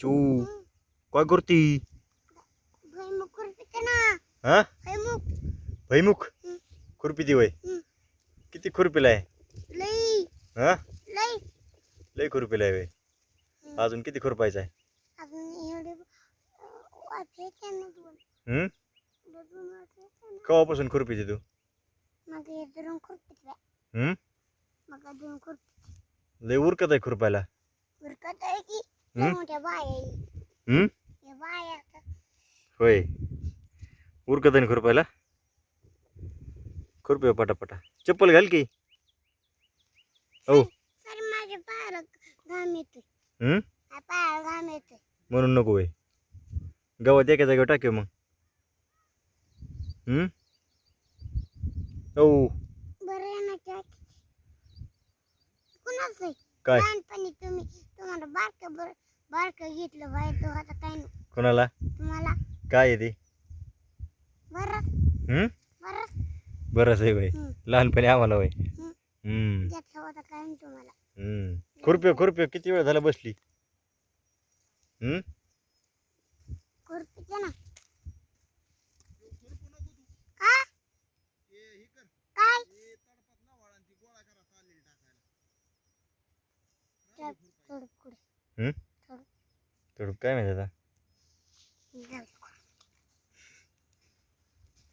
चू. काय करती? हा? भैमुख. खुरपी ती वय. किती खुरपीला आहे? हा? लय खुरपीला आहे वय. अजून किती खुरपायचं आहे? अजून एवढे वाफे येते ना दोन. हम्म? दोन वाफे येते ना. केव्हापासून खुरपीची तू? लय उरकत आहे खुरपायला. की? मोठ्या बाया आहे. हम्म बाया आता. होय. उरकत आहे खुरपायला? खुरपी पटापटा. चप्पल घाल की. हो सर माझ्या पायाला घाम येतोय. हम्म माझ्या पायाला घाम येतोय. म्हणून नको वय गावात एका जागेवर टाकेव मग. हम्म हो बरं आहे ना त्या कुणाचं आहे? काय? लहानपणी तुम्ही तुम्हाला बारकं बर बारकं घेतलं बाहेर तो आता काय नाही. कोणाला? तुम्हाला? काय आहे ते? बरं हम्म? बरं बरंच आहे हं. लहानपणी आम्हाला हं. हम्म. होता काय नाही तुम्हाला. हम्म. खुरप्यो खुरप्यो किती वेळ झाला बसली? हम्म? खुरपीचे ना. ಹ್ಮ್ ತುಡುಕ್ಕಾಯಿ ಮೇಲೆ